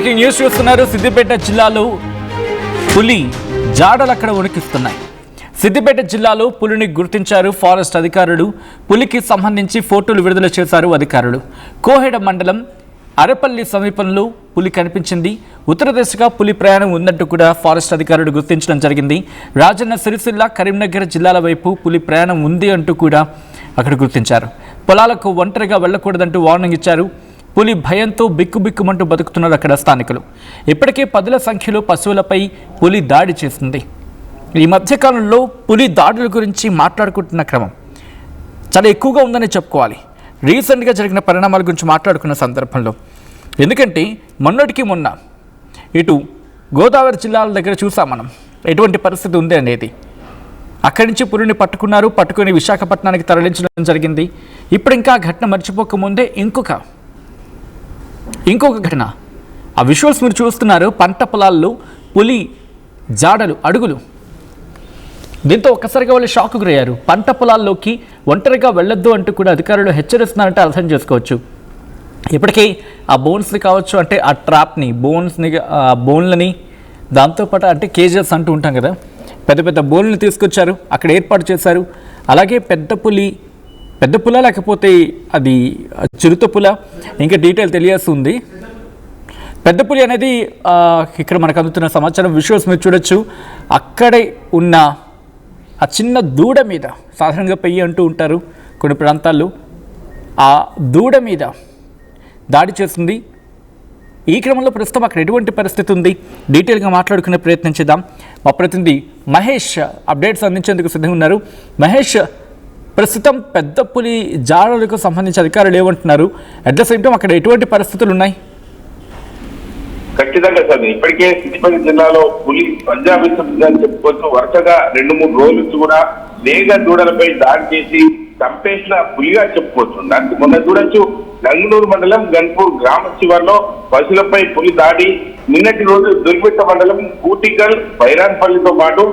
Breaking news చూస్తున్నారు. సిద్దిపేట జిల్లాలో పులి జాడలు అక్కడ ఉనికిస్తున్నాయి. సిద్దిపేట జిల్లాలో పులిని గుర్తించారు ఫారెస్ట్ అధికారులు. పులికి సంబంధించి ఫోటోలు విడుదల చేశారు అధికారులు. కోహెడ మండలం అరపల్లి సమీపంలో పులి కనిపించింది. ఉత్తర దిశగా పులి ప్రయాణం ఉందంటూ కూడా ఫారెస్ట్ అధికారులు గుర్తించడం జరిగింది. రాజన్న సిరిసిల్ల కరీంనగర్ జిల్లాల వైపు పులి ప్రయాణం ఉంది అంటూ కూడా అక్కడ గుర్తించారు. పొలాలకు ఒంటరిగా వెళ్ళకూడదంటూ వార్నింగ్ ఇచ్చారు. పులి భయంతో బిక్కుబిక్కుమంటూ బతుకుతున్నారు అక్కడ స్థానికులు. ఇప్పటికే పదుల సంఖ్యలో పశువులపై పులి దాడి చేస్తుంది. ఈ మధ్యకాలంలో పులి దాడుల గురించి మాట్లాడుకుంటున్న క్రమం చాలా ఎక్కువగా ఉందని చెప్పుకోవాలి. రీసెంట్గా జరిగిన పరిణామాల గురించి మాట్లాడుకున్న సందర్భంలో. ఎందుకంటే మొన్నటికి మొన్న ఇటు గోదావరి జిల్లాల దగ్గర చూసాం మనం ఎటువంటి పరిస్థితి ఉంది అనేది. అక్కడి నుంచి పులిని పట్టుకున్నారు పట్టుకుని విశాఖపట్నానికి తరలించడం జరిగింది. ఇప్పుడు ఇంకా ఘటన మర్చిపోకముందే ఇంకొక ఇంకొక ఘటన. ఆ విజువల్స్ మీరు చూస్తున్నారు పంట పొలాల్లో పులి జాడలు అడుగులు. దీంతో ఒక్కసారిగా వాళ్ళు షాక్ గురయ్యారు. పంట పొలాల్లోకి ఒంటరిగా వెళ్ళొద్దు అంటూ కూడా అధికారులు హెచ్చరిస్తున్నారంటే అర్థం చేసుకోవచ్చు. ఇప్పటికీ ఆ బోన్స్ని కావచ్చు అంటే ఆ ట్రాప్ని బోన్స్ని ఆ బోన్లని దాంతోపాటు అంటే కేజెస్ అంటూ ఉంటాం కదా. పెద్ద పెద్ద బోన్లు తీసుకొచ్చారు అక్కడ ఏర్పాటు చేశారు. అలాగే పెద్ద పులి పెద్ద పుల లేకపోతే అది చిరుత పుల? ఇంకా డీటెయిల్ తెలియాల్సి పెద్ద పులి అనేది ఇక్కడ మనకు అందుతున్న సమాచారం విజువల్స్ మీరు చూడొచ్చు. అక్కడే ఉన్న ఆ చిన్న దూడ మీద సాధారణంగా పెయ్యి అంటూ ఉంటారు కొన్ని ప్రాంతాల్లో. ఆ దూడ మీద దాడి చేస్తుంది. ఈ క్రమంలో ప్రస్తుతం అక్కడ ఎటువంటి పరిస్థితి ఉంది? డీటెయిల్గా మాట్లాడుకునే ప్రయత్నం చేద్దాం. మా ప్రతినిధి మహేష్ అప్డేట్స్ అందించేందుకు సిద్ధంగా ఉన్నారు. మహేష్ ప్రస్తుతం పెద్ద పులి జాడలకు సంబంధించి అధికారులు ఏమంటున్నారు? అట్ ద సేమ్ టైం అక్కడ ఎటువంటి పరిస్థితులు ఉన్నాయి? ఖచ్చితంగా సార్. ఇప్పటికే సిద్దిపేట జిల్లాలో పులి పంజాబ్ అని చెప్పుకోవచ్చు. వరుసగా రెండు మూడు రోజుల నుంచి కూడా లేగ దూడలపై దాడి చేసి చంపేసిన పులిగా చెప్పుకోవచ్చు. దానికి మొన్న చూడొచ్చు గంగనూరు మండలం గన్పూర్ గ్రామ శివార్లో పశువులపై పులి దాడి. నిన్నటి రోజు దుర్మిట్ట మండలం కూటికల్ బైరాన్పల్లితో పాటు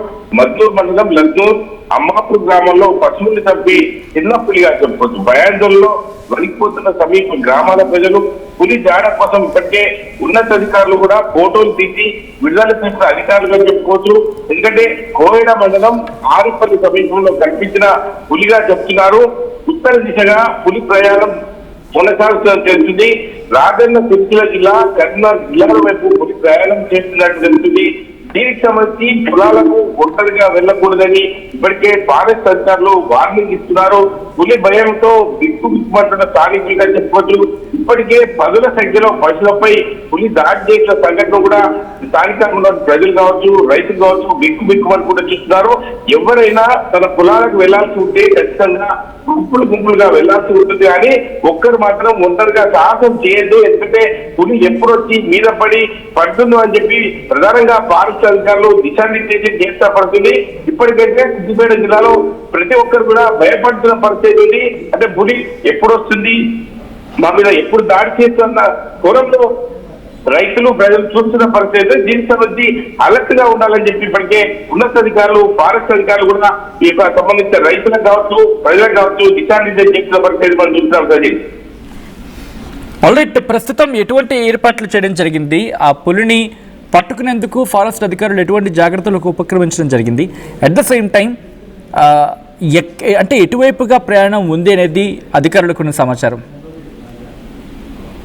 మద్దూరు మండలం లగ్నూర్ అమ్మాపూర్ గ్రామంలో పశువుల్ని చంపి చిన్న పులిగా చెప్పుకోవచ్చు భయాందోళనలో వణికిపోతున్న సమీప గ్రామాల ప్రజలు పులి జాడ కోసం ఇప్పటికే ఉన్నతాధికారులు కూడా ఫోటోలు తీసి విడుదల చేసిన అధికారులుగా చెప్పుకోవచ్చు. ఎందుకంటే కోయడ మండలం ఆరుపల్లి సమీపంలో కనిపించిన పులిగా చెప్తున్నారు. ఉత్తర దిశగా పులి ప్రయాణం కొనసాగుతుందని తెలుస్తుంది. రాజన్న సిరిసిల్ల జిల్లా కరీంనగర్ జిల్లాల వైపు పులి ప్రయాణం చేస్తున్నట్టు తెలుస్తుంది. దీనికి సంబంధించి పొలాలకు ఒంటరిగా వెళ్ళకూడదని ఇప్పటికే ఫారెస్ట్ అధికారులు వార్నింగ్ ఇస్తున్నారు. పులి భయంతో బిక్కు బిక్కుమంటున్న స్థానికులుగా చెప్పవచ్చు. ఇప్పటికే పదుల సంఖ్యలో పశువులపై పులి దాడి చేసిన సంఘటన కూడా స్థానికంగా ఉన్న ప్రజలు కావచ్చు రైతులు కావచ్చు బిక్కు బిక్కుమని కూడా చూస్తున్నారు. ఎవరైనా తన పొలాలకు వెళ్ళాల్సి ఉంటే ఖచ్చితంగా గుంపులు గుంపులుగా వెళ్ళాల్సి ఉంటుంది కానీ ఒక్కరు మాత్రం ఒంటరిగా సాహసం చేయొద్దు. ఎందుకంటే పులి ఎప్పుడు వచ్చి మీద పడి పడుతుందో అని చెప్పి ప్రధానంగా ఫారెస్ట్ అధికారులు దిశానిర్దేశం చేస్తా పడుతుంది. ఇప్పటికైతే సిద్దిపేట జిల్లాలో ప్రతి ఒక్కరు కూడా భయపడుతున్న పరిస్థితి ఉంది. అంటే పులి ఎప్పుడు వస్తుంది? మా మీద ఎప్పుడు దాడి చేస్తున్న కోరంలో రైతులు ప్రజలు చూస్తున్న పరిస్థితి దీనికి సంబంధించి అలర్ట్గా ఉండాలని చెప్పి ఇప్పటికే ఉన్నతాధికారులు ఫారెస్ట్ అధికారులు కూడా ఈ యొక్క సంబంధించిన రైతులకు కావచ్చు ప్రజలకు కావచ్చు దిశానిర్దేశం చేస్తున్న పరిస్థితి మనం చూస్తున్నాం సార్ ఆల్రెడీ ప్రస్తుతం ఎటువంటి ఏర్పాట్లు చేయడం జరిగింది? ఆ పులిని పట్టుకునేందుకు ఫారెస్ట్ అధికారులు ఎటువంటి జాగ్రత్తలకు ఉపక్రమించడం జరిగింది? అట్ ద సేమ్ టైం అంటే ఎటువైపుగా ప్రయాణం ఉంది అనేది అధికారులకు ఉన్న సమాచారం.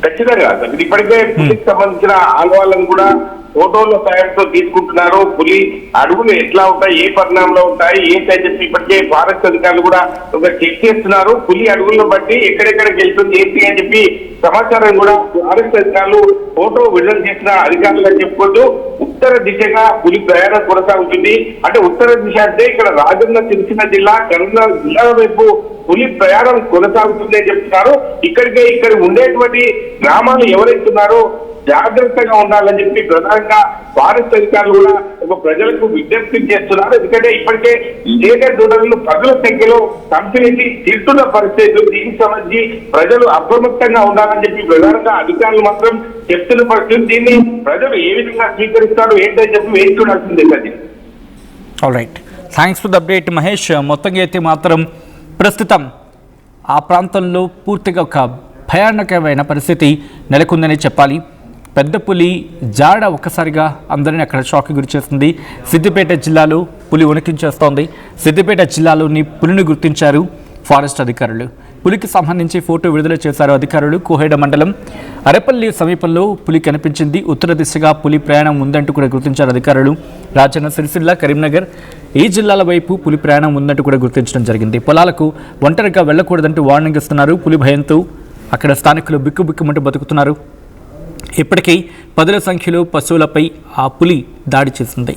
ఖచ్చితంగా. అసలు ఇప్పటికే పులికి సంబంధించిన ఆనవాళ్ళను కూడా ఫోటోల సాయంతో తీసుకుంటున్నారు. పులి అడుగులు ఎట్లా ఉంటాయి ఏ పరిణామంలో ఉంటాయి ఏంటని చెప్పి ఇప్పటికే ఫారెస్ట్ అధికారులు కూడా ఒక చెక్ చేస్తున్నారు. పులి అడుగులను బట్టి ఎక్కడెక్కడికి వెళ్తుంది ఏంటి అని చెప్పి సమాచారం కూడా ఫారెస్ట్ అధికారులు ఫోటో విడుదల చేసిన అధికారులుగా చెప్పుకోవచ్చు ఉత్తర దిశగా పులి ప్రయాణం కొనసాగుతుంది. అంటే ఉత్తర దిశ అంటే ఇక్కడ రాజన్న సిరిసిల్ల జిల్లా కరీంనగర్ జిల్లాల వైపు పులి ప్రయాణం కొనసాగుతుంది అని చెప్తున్నారు. ఇక్కడికే ఇక్కడ ఉండేటువంటి గ్రామాలు ఎవరైతే ఉన్నారో జాగ్రత్తగా ఉండాలని చెప్పి ప్రధానంగా ఫారెస్ట్ అధికారులు కూడా ఒక ప్రజలకు విజ్ఞప్తి చేస్తున్నారు. ఎందుకంటే ఇప్పటికే లేక దూడలను పదుల సంఖ్యలో కంపెనీకి తింటున్న పరిస్థితులు దీనికి సంబంధించి ప్రజలు అప్రమత్తంగా ఉండాలని చెప్పి ప్రధానంగా అధికారులు మాత్రం చెప్తున్న పరిస్థితి దీన్ని ప్రజలు ఏ విధంగా స్వీకరిస్తారు ఏంటని చెప్పి వేచి చూడాల్సిందే all right thanks for the update Mahesh మొత్తంగా అయితే మాత్రం ప్రస్తుతం ఆ ప్రాంతంలో పూర్తిగా ఒక భయానకమైన పరిస్థితి నెలకొందని చెప్పాలి. పెద్ద పులి జాడ ఒక్కసారిగా అందరినీ అక్కడ షాక్కి గురి చేస్తుంది. సిద్దిపేట జిల్లాలో పులి ఉనికించేస్తోంది సిద్దిపేట జిల్లాలోని పులిని గుర్తించారు ఫారెస్ట్ అధికారులు. పులికి సంబంధించి ఫోటో విడుదల చేశారు అధికారులు కోహేడ మండలం. అరపల్లి సమీపంలో పులి కనిపించింది. ఉత్తర దిశగా పులి ప్రయాణం ఉందంటూ కూడా గుర్తించారు అధికారులు. రాజన్న సిరిసిల్ల కరీంనగర్ ఈ జిల్లాల వైపు పులి ప్రయాణం ఉందంటూ కూడా గుర్తించడం జరిగింది. పొలాలకు ఒంటరిగా వెళ్ళకూడదంటూ వార్నింగ్ ఇస్తున్నారు. పులి భయంతో అక్కడ స్థానికులు బిక్కుబిక్కుమంటూ బతుకుతున్నారు. ఇప్పటికీ పదుల సంఖ్యలో పశువులపై ఆ పులి దాడి చేసింది.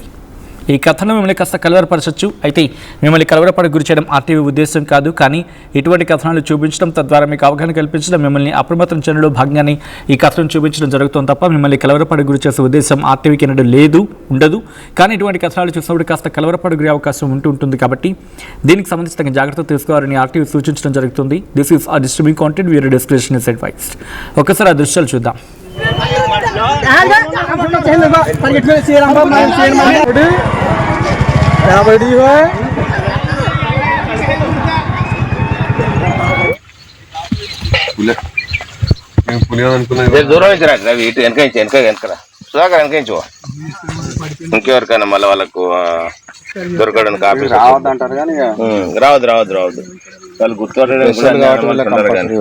ఈ కథను మిమ్మల్ని కాస్త కలవరపరచచ్చు. అయితే మిమ్మల్ని కలవరపడ గురి చేయడం ఆర్టీవీ ఉద్దేశం కాదు కానీ ఇటువంటి కథనాలు చూపించడం తద్వారా మీకు అవగాహన కల్పించడం మిమ్మల్ని అప్రమత్తం చేయడంలో భాగంగానే ఈ కథను చూపించడం జరుగుతుంది తప్ప మిమ్మల్ని కలవరపడ గురి చేసే ఉద్దేశం ఆర్టీవీకి ఎన్నడూ లేదు ఉండదు. కానీ ఇటువంటి కథనాలు చూసినప్పుడు కాస్త కలవరపడ గురి అవకాశం ఉంటూ ఉంటుంది కాబట్టి దీనికి సంబంధించి తగిన జాగ్రత్త తీసుకోవాలని ఆర్టీవీ సూచించడం జరుగుతుంది. This is a distributing content viewer description is advised ఒకసారి ఆ దృశ్యాలు చూద్దాం. యాభై దూరం రవి ఇటు వెనక నుంచి వెనక వెనకరా సుధాకర్ వెనక. ఇంకెవరికైనా మళ్ళీ వాళ్ళకు దొరకడానికి ఆఫీస్ రావద్దంటారు కానీ ఇక. ఉమ్, రావద్దు రావద్దు రావద్దు. వాళ్ళు గుర్తుపట్టడానికి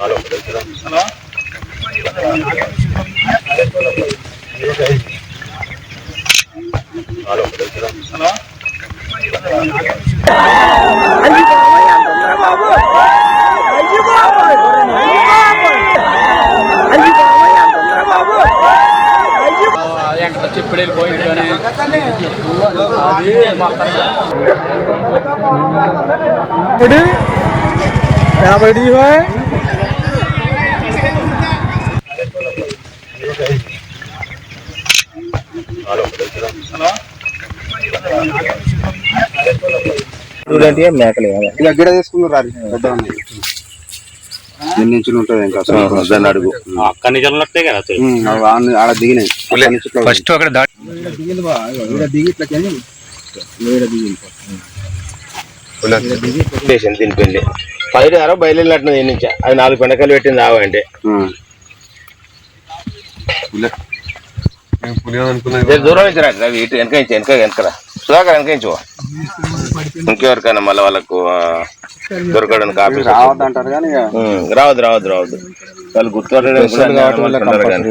కూడా కాబట్టి కానీ. కంపల్సరీ యాభై చూడండి మేకలు కావాలి. ఇక గిడ తీసుకున్నారు రారి పెద్ద ఉంది. ఎన్ని ఇంచులు ఉంటుంది ఇంకా? అసలు? ఆ, దాన్ని అడుగు ఉమ్, అవి ఆడ- ఆడ దిగినాయి. అక్కడి నుంచి ఫస్ట్ అక్కడ దాడి దిగింది బా దిగి ఇట్లా దిగింది దీని దీని నుంచి అది నాలుగు పెండకాయలు పెట్టింది ఆవంటే దూరం నుంచి రండి రవి ఇటు వెనక వెనక వెనకరా సుధాకర్ వెనక నుంచి. ఇంకెవరికైనా మళ్ళీ వాళ్ళకు దొరకడానికి ఆఫీస్ రావద్దు రావద్దు రావద్దు వాళ్ళు గుర్తుపట్టడానికి